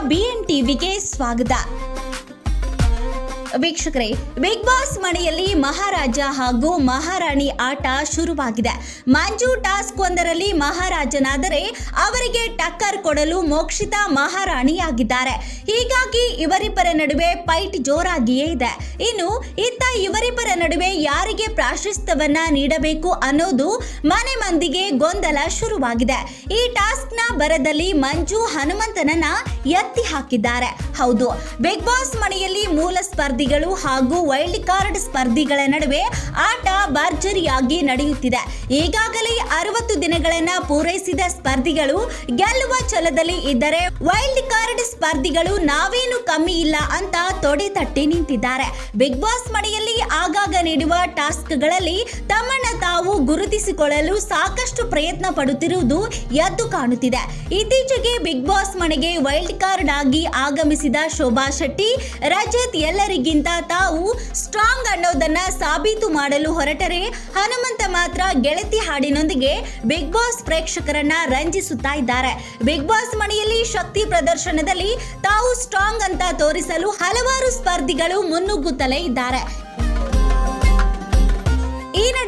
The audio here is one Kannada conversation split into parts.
ಟಿವಿಗೆ ಸ್ವಾಗತ. ವೀಕ್ಷಕರೇ ಬಿಗ್ ಬಾಸ್ ಮನೆಯಲ್ಲಿ ಮಹಾರಾಜ ಹಾಗೂ ಮಹಾರಾಣಿ ಆಟ ಶುರುವಾಗಿದೆ. ಮಂಜು ಟಾಸ್ಕ್ ಒಂದರಲ್ಲಿ ಮಹಾರಾಜನಾದರೆ ಅವರಿಗೆ ಟಕ್ಕರ್ ಕೊಡಲು ಮೋಕ್ಷಿತಾ ಮಹಾರಾಣಿಯಾಗಿದ್ದಾರೆ. ಹೀಗಾಗಿ ಇವರಿಬ್ಬರ ನಡುವೆ ಫೈಟ್ ಜೋರಾಗಿಯೇ ಇದೆ. ಇನ್ನು ಇತ್ತ ಇವರಿಬ್ಬರ ನಡುವೆ ಯಾರಿಗೆ ಪ್ರಾಶಸ್ತ್ಯವನ್ನ ನೀಡಬೇಕು ಅನ್ನೋದು ಮನೆ ಮಂದಿಗೆ ಗೊಂದಲ ಶುರುವಾಗಿದೆ. ಈ ಟಾಸ್ಕ್ನ ಬರದಲ್ಲಿ ಮಂಜು ಹನುಮಂತನನ್ನ ಎತ್ತಿ ಹಾಕಿದ್ದಾರೆ. ಹೌದು ಬಿಗ್ ಬಾಸ್ ಮನೆಯಲ್ಲಿ ಮೂಲ ಸ್ಪರ್ಧಿಗಳು ಹಾಗೂ ವೈಲ್ಡ್ ಕಾರ್ಡ್ ಸ್ಪರ್ಧಿಗಳ ನಡುವೆ ಆಟ ಭರ್ಜರಿಯಾಗಿ ನಡೆಯುತ್ತಿದೆ. ಈಗಾಗಲೇ ಅರವತ್ತು ದಿನಗಳನ್ನ ಪೂರೈಸಿದ ಸ್ಪರ್ಧಿಗಳು ಗೆಲ್ಲುವ ಛಲದಲ್ಲಿ ಇದ್ದರೆ ವೈಲ್ಡ್ ಕಾರ್ಡ್ ಸ್ಪರ್ಧಿಗಳು ನಾವೇನು ಕಮ್ಮಿ ಇಲ್ಲ ಅಂತ ತೊಡೆ ತಟ್ಟಿ ನಿಂತಿದ್ದಾರೆ. ಬಿಗ್ ಬಾಸ್ ಮನೆಯಲ್ಲಿ ಆಗಾಗ ನೀಡುವ ಟಾಸ್ಕ್ಗಳಲ್ಲಿ ತಮ್ಮನ್ನ ತಾವು ಗುರುತಿಸಿಕೊಳ್ಳಲು ಸಾಕಷ್ಟು ಪ್ರಯತ್ನ ಪಡುತ್ತಿರುವುದು ಎದ್ದು ಕಾಣುತ್ತಿದೆ. ಇತ್ತೀಚೆಗೆ ಬಿಗ್ ಬಾಸ್ ಮನೆಗೆ ವೈಲ್ಡ್ ಕಾರ್ಡ್ ಆಗಿ ಆಗಮಿಸಿದ ಶೋಭಾ ಶೆಟ್ಟಿ, ರಜತ್ ಎಲ್ಲರಿಗಿಂತ ತಾವು ಸ್ಟ್ರಾಂಗ್ ಅನ್ನೋದನ್ನ ಸಾಬೀತು ಮಾಡಲು ಹೊರಟರೆ. ಹನುಮಂತ ಮಾತ್ರ ಗೆಳತಿ ಹಾಡಿನೊಂದಿಗೆ ಬಿಗ್ ಬಾಸ್ ಪ್ರೇಕ್ಷಕರನ್ನ ರಂಜಿಸುತ್ತಾ ಇದ್ದಾರೆ. ಬಿಗ್ ಬಾಸ್ ಮನೆಯಲ್ಲಿ ಶಕ್ತಿ ಪ್ರದರ್ಶನದಲ್ಲಿ ತಾವು ಸ್ಟ್ರಾಂಗ್ ಅಂತ ತೋರಿಸಲು ಹಲವಾರು ಸ್ಪರ್ಧಿಗಳು ಮುನ್ನುಗ್ಗುತ್ತಲೇ ಇದ್ದಾರೆ.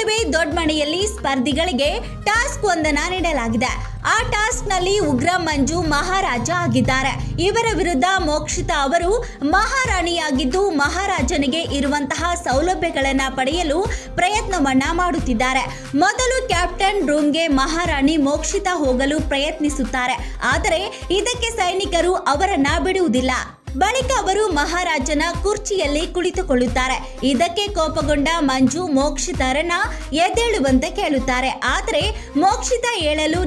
ನಡುವೆ ದೊಡ್ಡ ಮನೆಯಲ್ಲಿ ಸ್ಪರ್ಧಿಗಳಿಗೆ ಟಾಸ್ಕ್ ಒಂದನ್ನ ನೀಡಲಾಗಿದೆ. ಆ ಟಾಸ್ಕ್ನಲ್ಲಿ ಉಗ್ರ ಮಂಜು ಮಹಾರಾಜ ಆಗಿದ್ದಾರೆ. ಇವರ ವಿರುದ್ಧ ಮೋಕ್ಷಿತಾ ಅವರು ಮಹಾರಾಣಿಯಾಗಿದ್ದು ಮಹಾರಾಜನಿಗೆ ಇರುವಂತಹ ಸೌಲಭ್ಯಗಳನ್ನ ಪಡೆಯಲು ಪ್ರಯತ್ನವನ್ನ ಮಾಡುತ್ತಿದ್ದಾರೆ. ಮೊದಲು ಕ್ಯಾಪ್ಟನ್ ರೂಮ್ಗೆ ಮಹಾರಾಣಿ ಮೋಕ್ಷಿತ ಹೋಗಲು ಪ್ರಯತ್ನಿಸುತ್ತಾರೆ. ಆದರೆ ಇದಕ್ಕೆ ಸೈನಿಕರು ಅವರನ್ನ ಬಿಡುವುದಿಲ್ಲ. ಬಳಿಕ ಅವರು ಮಹಾರಾಜನ ಕುರ್ಚಿಯಲ್ಲಿ ಕುಳಿತುಕೊಳ್ಳುತ್ತಾರೆ. ಇದಕ್ಕೆ ಕೋಪಗೊಂಡ ಮಂಜು ಮೋಕ್ಷಿತರನ್ನ ಎದ್ದೇಳುವಂತೆ ಕೇಳುತ್ತಾರೆ. ಆದರೆ ಮೋಕ್ಷಿತ ಏಳಲು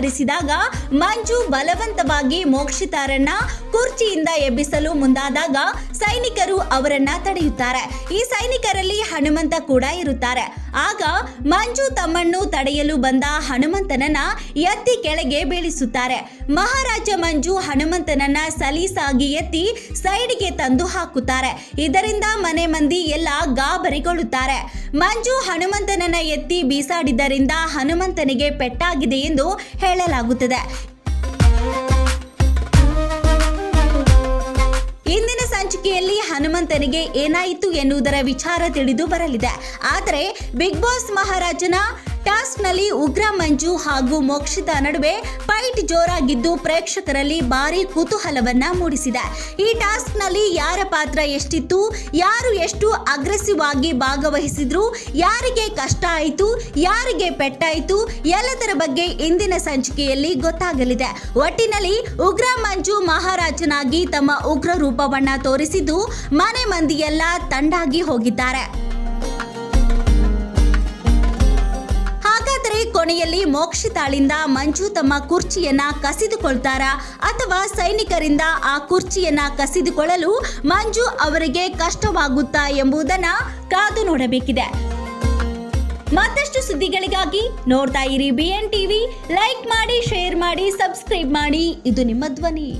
ನಿರಾಕರಿಸಿದಾಗ ಮಂಜು ಬಲವಂತವಾಗಿ ಮೋಕ್ಷಿತಾರನ್ನ ಕುರ್ಚಿಯಿಂದ ಎಬ್ಬಿಸಲು ಮುಂದಾದಾಗ ಸೈನಿಕರು ಅವರನ್ನ ತಡೆಯುತ್ತಾರೆ. ಈ ಸೈನಿಕರಲ್ಲಿ ಹನುಮಂತ ಕೂಡ ಇರುತ್ತಾರೆ. ಆಗ ಮಂಜು ತಮ್ಮನ್ನು ತಡೆಯಲು ಬಂದ ಹನುಮಂತನನ್ನ ಎತ್ತಿ ಕೆಳಗೆ ಬೀಳಿಸುತ್ತಾರೆ. ಮಹಾರಾಜ ಮಂಜು ಹನುಮಂತನನ್ನ ಸಲೀಸಾಗಿ ಎತ್ತಿ ಸೈಡ್ಗೆ ತಂದು ಹಾಕುತ್ತಾರೆ. ಇದರಿಂದ ಮನೆ ಮಂದಿ ಎಲ್ಲ ಗಾಬರಿಗೊಳ್ಳುತ್ತಾರೆ. ಮಂಜು ಹನುಮಂತನನ್ನ ಎತ್ತಿ ಬೀಸಾಡಿದ್ದರಿಂದ ಹನುಮಂತನಿಗೆ ಪೆಟ್ಟಾಗಿದೆ ಎಂದು ಹೇಳಲಾಗುತ್ತದೆ. ಇಂದಿನ ಸಂಚಿಕೆಯಲ್ಲಿ ಹನುಮಂತನಿಗೆ ಏನಾಯಿತು ಎನ್ನುವುದರ ವಿಚಾರ ತಿಳಿದು ಬರಲಿದೆ. ಆದರೆ ಬಿಗ್ ಬಾಸ್ ಮಹಾರಾಜನ ಟಾಸ್ಕ್ನಲ್ಲಿ ಉಗ್ರ ಮಂಜು ಹಾಗೂ ಮೋಕ್ಷಿತ ನಡುವೆ ಫೈಟ್ ಜೋರಾಗಿದ್ದು ಪ್ರೇಕ್ಷಕರಲ್ಲಿ ಭಾರಿ ಕುತೂಹಲವನ್ನ ಮೂಡಿಸಿದೆ. ಈ ಟಾಸ್ಕ್ನಲ್ಲಿ ಯಾರ ಪಾತ್ರ ಎಷ್ಟಿತ್ತು, ಯಾರು ಎಷ್ಟು ಅಗ್ರೆಸಿವ್ ಆಗಿ ಭಾಗವಹಿಸಿದ್ರು, ಯಾರಿಗೆ ಕಷ್ಟ ಆಯಿತು, ಯಾರಿಗೆ ಪೆಟ್ಟಾಯಿತು, ಎಲ್ಲದರ ಬಗ್ಗೆ ಇಂದಿನ ಸಂಚಿಕೆಯಲ್ಲಿ ಗೊತ್ತಾಗಲಿದೆ. ಒಟ್ಟಿನಲ್ಲಿ ಉಗ್ರ ಮಂಜು ಮಹಾರಾಜನಾಗಿ ತಮ್ಮ ಉಗ್ರ ರೂಪವನ್ನ ತೋರಿಸಿದ್ದು ಮನೆ ಮಂದಿಯೆಲ್ಲ ತಂಡಾಗಿ ಹೋಗಿದ್ದಾರೆ. ಕೊನೆಯಲ್ಲಿ ಮೋಕ್ಷಿತಾಳಿಂದ ಮಂಜು ತಮ್ಮ ಕುರ್ಚಿಯನ್ನ ಕಸಿದುಕೊಳ್ತಾರಾ ಅಥವಾ ಸೈನಿಕರಿಂದ ಆ ಕುರ್ಚಿಯನ್ನ ಕಸಿದುಕೊಳ್ಳಲು ಮಂಜು ಅವರಿಗೆ ಕಷ್ಟವಾಗುತ್ತಾ ಎಂಬುದನ್ನ ಕಾದು ನೋಡಬೇಕಿದೆ. ಮತ್ತಷ್ಟು ಸುದ್ದಿಗಳಿಗಾಗಿ ನೋಡ್ತಾ ಇರಿ ಬಿ ಎನ್ ಟಿವಿ ಲೈಕ್ ಮಾಡಿ ಶೇರ್ ಮಾಡಿ ಸಬ್ಸ್ಕ್ರೈಬ್ ಮಾಡಿ. ಇದು ನಿಮ್ಮ ಧ್ವನಿ.